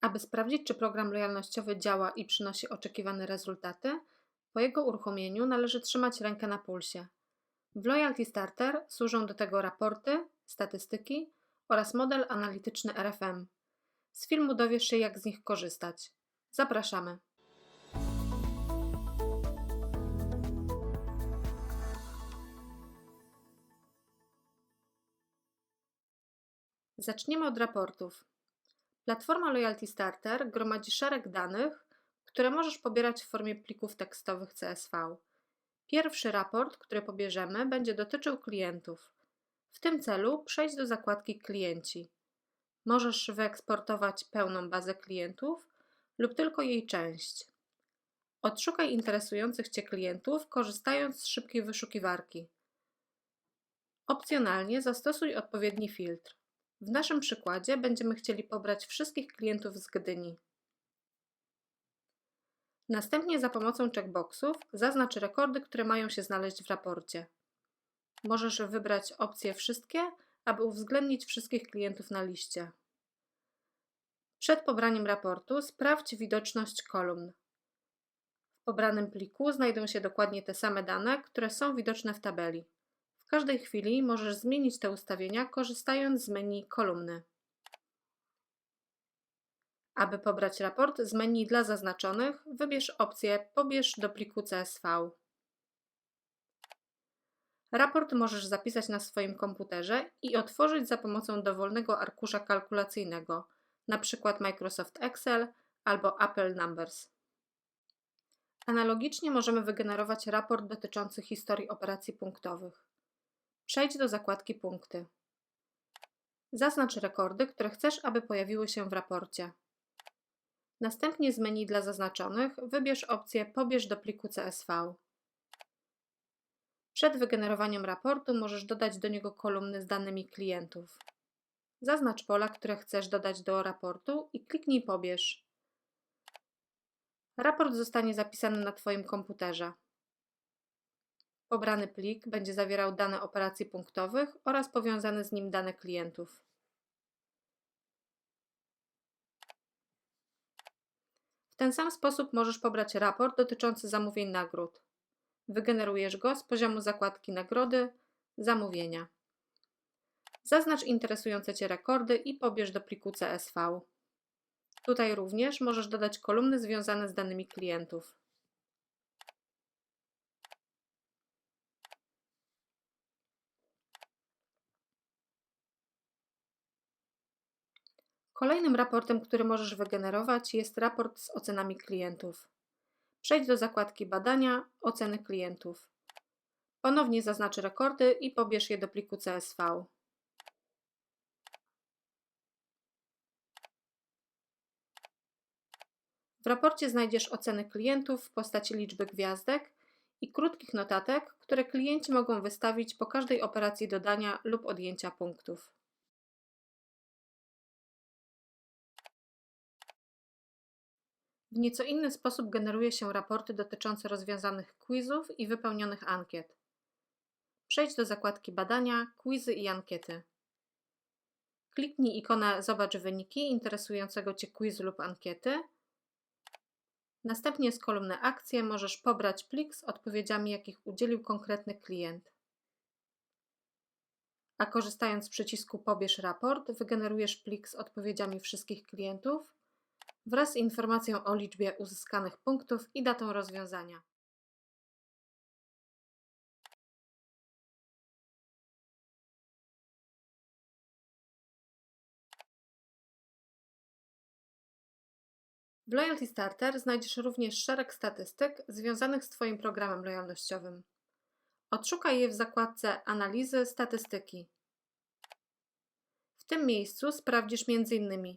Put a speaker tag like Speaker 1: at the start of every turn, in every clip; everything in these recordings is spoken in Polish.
Speaker 1: Aby sprawdzić, czy program lojalnościowy działa i przynosi oczekiwane rezultaty, po jego uruchomieniu należy trzymać rękę na pulsie. W Loyalty Starter służą do tego raporty, statystyki oraz model analityczny RFM. Z filmu dowiesz się, jak z nich korzystać. Zapraszamy. Zacznijmy od raportów. Platforma Loyalty Starter gromadzi szereg danych, które możesz pobierać w formie plików tekstowych CSV. Pierwszy raport, który pobierzemy, będzie dotyczył klientów. W tym celu przejdź do zakładki Klienci. Możesz wyeksportować pełną bazę klientów lub tylko jej część. Odszukaj interesujących Cię klientów, korzystając z szybkiej wyszukiwarki. Opcjonalnie zastosuj odpowiedni filtr. W naszym przykładzie będziemy chcieli pobrać wszystkich klientów z Gdyni. Następnie za pomocą checkboxów zaznacz rekordy, które mają się znaleźć w raporcie. Możesz wybrać opcję Wszystkie, aby uwzględnić wszystkich klientów na liście. Przed pobraniem raportu sprawdź widoczność kolumn. W pobranym pliku znajdą się dokładnie te same dane, które są widoczne w tabeli. Każdej chwili możesz zmienić te ustawienia korzystając z menu kolumny. Aby pobrać raport z menu dla zaznaczonych, wybierz opcję Pobierz do pliku CSV. Raport możesz zapisać na swoim komputerze i otworzyć za pomocą dowolnego arkusza kalkulacyjnego, np. Microsoft Excel albo Apple Numbers. Analogicznie możemy wygenerować raport dotyczący historii operacji punktowych. Przejdź do zakładki Punkty. Zaznacz rekordy, które chcesz, aby pojawiły się w raporcie. Następnie z menu dla zaznaczonych wybierz opcję Pobierz do pliku CSV. Przed wygenerowaniem raportu możesz dodać do niego kolumny z danymi klientów. Zaznacz pola, które chcesz dodać do raportu i kliknij Pobierz. Raport zostanie zapisany na Twoim komputerze. Pobrany plik będzie zawierał dane operacji punktowych oraz powiązane z nim dane klientów. W ten sam sposób możesz pobrać raport dotyczący zamówień nagród. Wygenerujesz go z poziomu zakładki Nagrody, Zamówienia. Zaznacz interesujące Cię rekordy i pobierz do pliku CSV. Tutaj również możesz dodać kolumny związane z danymi klientów. Kolejnym raportem, który możesz wygenerować, jest raport z ocenami klientów. Przejdź do zakładki Badania Oceny klientów. Ponownie zaznacz rekordy i pobierz je do pliku CSV. W raporcie znajdziesz oceny klientów w postaci liczby gwiazdek i krótkich notatek, które klienci mogą wystawić po każdej operacji dodania lub odjęcia punktów. W nieco inny sposób generuje się raporty dotyczące rozwiązanych quizów i wypełnionych ankiet. Przejdź do zakładki Badania, Quizy i Ankiety. Kliknij ikonę Zobacz wyniki interesującego Cię quizu lub ankiety. Następnie z kolumny Akcje możesz pobrać plik z odpowiedziami, jakich udzielił konkretny klient. A korzystając z przycisku Pobierz raport, wygenerujesz plik z odpowiedziami wszystkich klientów wraz z informacją o liczbie uzyskanych punktów i datą rozwiązania. W Loyalty Starter znajdziesz również szereg statystyk związanych z Twoim programem lojalnościowym. Odszukaj je w zakładce Analizy Statystyki. W tym miejscu sprawdzisz m.in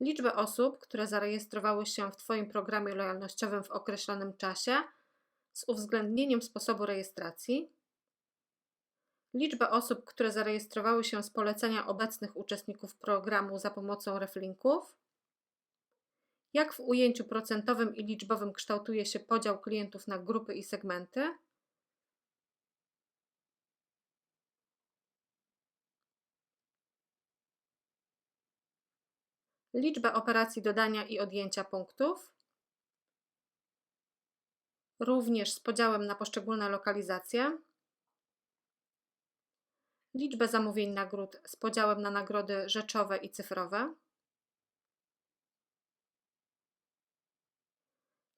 Speaker 1: liczbę osób, które zarejestrowały się w Twoim programie lojalnościowym w określonym czasie z uwzględnieniem sposobu rejestracji, liczbę osób, które zarejestrowały się z polecenia obecnych uczestników programu za pomocą reflinków, jak w ujęciu procentowym i liczbowym kształtuje się podział klientów na grupy i segmenty, liczbę operacji dodania i odjęcia punktów, również z podziałem na poszczególne lokalizacje, liczbę zamówień nagród z podziałem na nagrody rzeczowe i cyfrowe,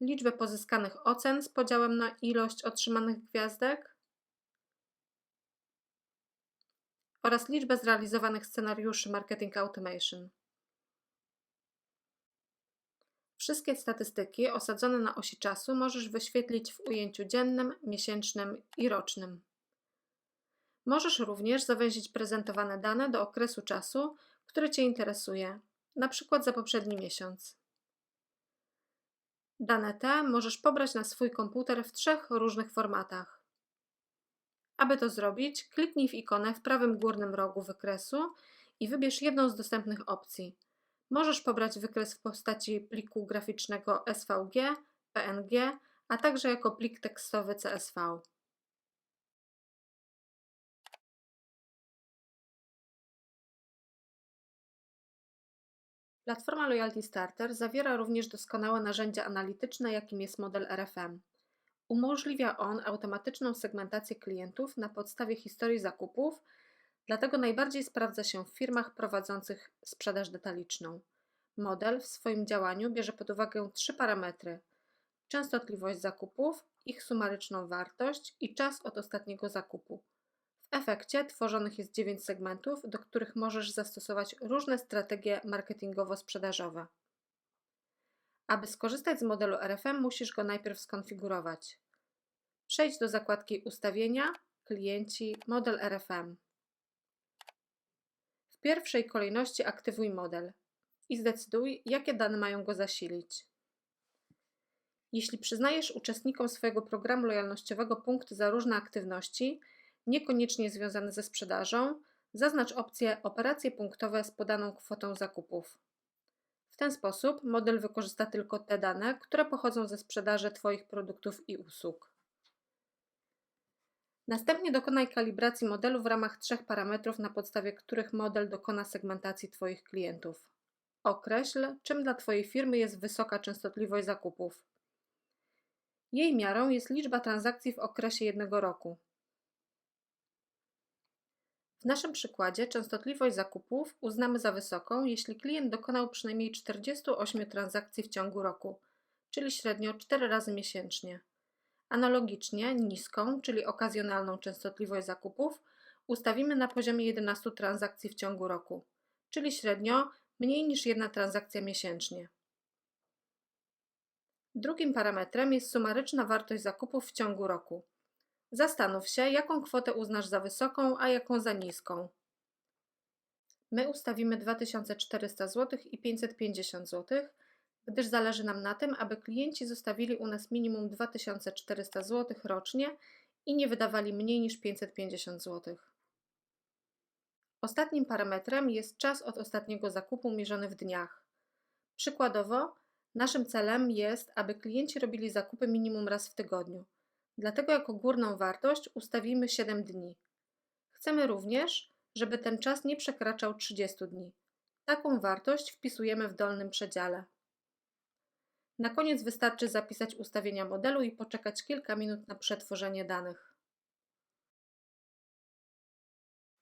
Speaker 1: liczbę pozyskanych ocen z podziałem na ilość otrzymanych gwiazdek. Oraz liczbę zrealizowanych scenariuszy marketing automation. Wszystkie statystyki osadzone na osi czasu możesz wyświetlić w ujęciu dziennym, miesięcznym i rocznym. Możesz również zawęzić prezentowane dane do okresu czasu, który Cię interesuje, np. za poprzedni miesiąc. Dane te możesz pobrać na swój komputer w trzech różnych formatach. Aby to zrobić, kliknij w ikonę w prawym górnym rogu wykresu i wybierz jedną z dostępnych opcji. Możesz pobrać wykres w postaci pliku graficznego SVG, PNG, a także jako plik tekstowy CSV. Platforma Loyalty Starter zawiera również doskonałe narzędzie analityczne, jakim jest model RFM. Umożliwia on automatyczną segmentację klientów na podstawie historii zakupów, dlatego najbardziej sprawdza się w firmach prowadzących sprzedaż detaliczną. Model w swoim działaniu bierze pod uwagę trzy parametry: częstotliwość zakupów, ich sumaryczną wartość i czas od ostatniego zakupu. W efekcie tworzonych jest 9 segmentów, do których możesz zastosować różne strategie marketingowo-sprzedażowe. Aby skorzystać z modelu RFM, musisz go najpierw skonfigurować. Przejdź do zakładki Ustawienia, Klienci, Model RFM. Pierwszej kolejności aktywuj model i zdecyduj, jakie dane mają go zasilić. Jeśli przyznajesz uczestnikom swojego programu lojalnościowego punkty za różne aktywności, niekoniecznie związane ze sprzedażą, zaznacz opcję Operacje punktowe z podaną kwotą zakupów. W ten sposób model wykorzysta tylko te dane, które pochodzą ze sprzedaży Twoich produktów i usług. Następnie dokonaj kalibracji modelu w ramach trzech parametrów, na podstawie których model dokona segmentacji Twoich klientów. Określ, czym dla Twojej firmy jest wysoka częstotliwość zakupów. Jej miarą jest liczba transakcji w okresie jednego roku. W naszym przykładzie częstotliwość zakupów uznamy za wysoką, jeśli klient dokonał przynajmniej 48 transakcji w ciągu roku, czyli średnio 4 razy miesięcznie. Analogicznie niską, czyli okazjonalną częstotliwość zakupów ustawimy na poziomie 11 transakcji w ciągu roku, czyli średnio mniej niż jedna transakcja miesięcznie. Drugim parametrem jest sumaryczna wartość zakupów w ciągu roku. Zastanów się, jaką kwotę uznasz za wysoką, a jaką za niską. My ustawimy 2400 zł i 550 zł, gdyż zależy nam na tym, aby klienci zostawili u nas minimum 2400 zł rocznie i nie wydawali mniej niż 550 zł. Ostatnim parametrem jest czas od ostatniego zakupu mierzony w dniach. Przykładowo, naszym celem jest, aby klienci robili zakupy minimum raz w tygodniu. Dlatego jako górną wartość ustawimy 7 dni. Chcemy również, żeby ten czas nie przekraczał 30 dni. Taką wartość wpisujemy w dolnym przedziale. Na koniec wystarczy zapisać ustawienia modelu i poczekać kilka minut na przetworzenie danych.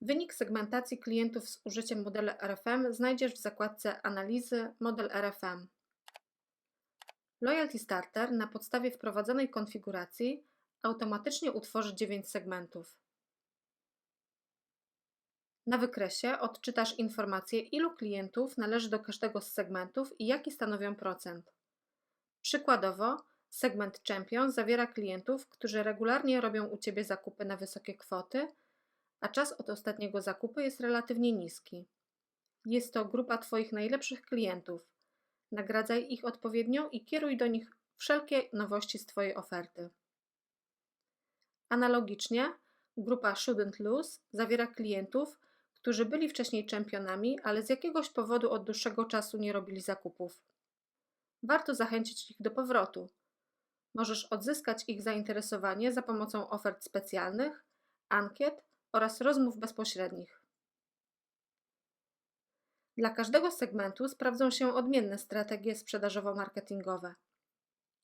Speaker 1: Wynik segmentacji klientów z użyciem modelu RFM znajdziesz w zakładce Analizy Model RFM. Loyalty Starter na podstawie wprowadzonej konfiguracji automatycznie utworzy 9 segmentów. Na wykresie odczytasz informację, ilu klientów należy do każdego z segmentów i jaki stanowią procent. Przykładowo, segment Champion zawiera klientów, którzy regularnie robią u Ciebie zakupy na wysokie kwoty, a czas od ostatniego zakupu jest relatywnie niski. Jest to grupa Twoich najlepszych klientów. Nagradzaj ich odpowiednio i kieruj do nich wszelkie nowości z Twojej oferty. Analogicznie, grupa Shouldn't Lose zawiera klientów, którzy byli wcześniej czempionami, ale z jakiegoś powodu od dłuższego czasu nie robili zakupów. Warto zachęcić ich do powrotu. Możesz odzyskać ich zainteresowanie za pomocą ofert specjalnych, ankiet oraz rozmów bezpośrednich. Dla każdego segmentu sprawdzą się odmienne strategie sprzedażowo-marketingowe.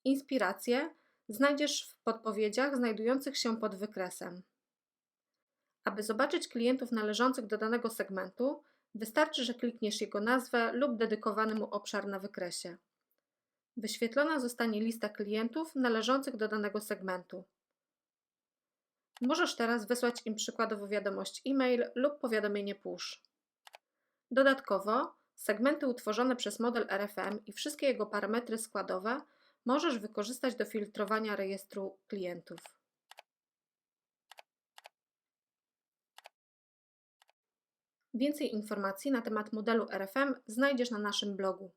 Speaker 1: Inspiracje znajdziesz w podpowiedziach znajdujących się pod wykresem. Aby zobaczyć klientów należących do danego segmentu, wystarczy, że klikniesz jego nazwę lub dedykowany mu obszar na wykresie. Wyświetlona zostanie lista klientów należących do danego segmentu. Możesz teraz wysłać im przykładowo wiadomość e-mail lub powiadomienie push. Dodatkowo, segmenty utworzone przez model RFM i wszystkie jego parametry składowe możesz wykorzystać do filtrowania rejestru klientów. Więcej informacji na temat modelu RFM znajdziesz na naszym blogu.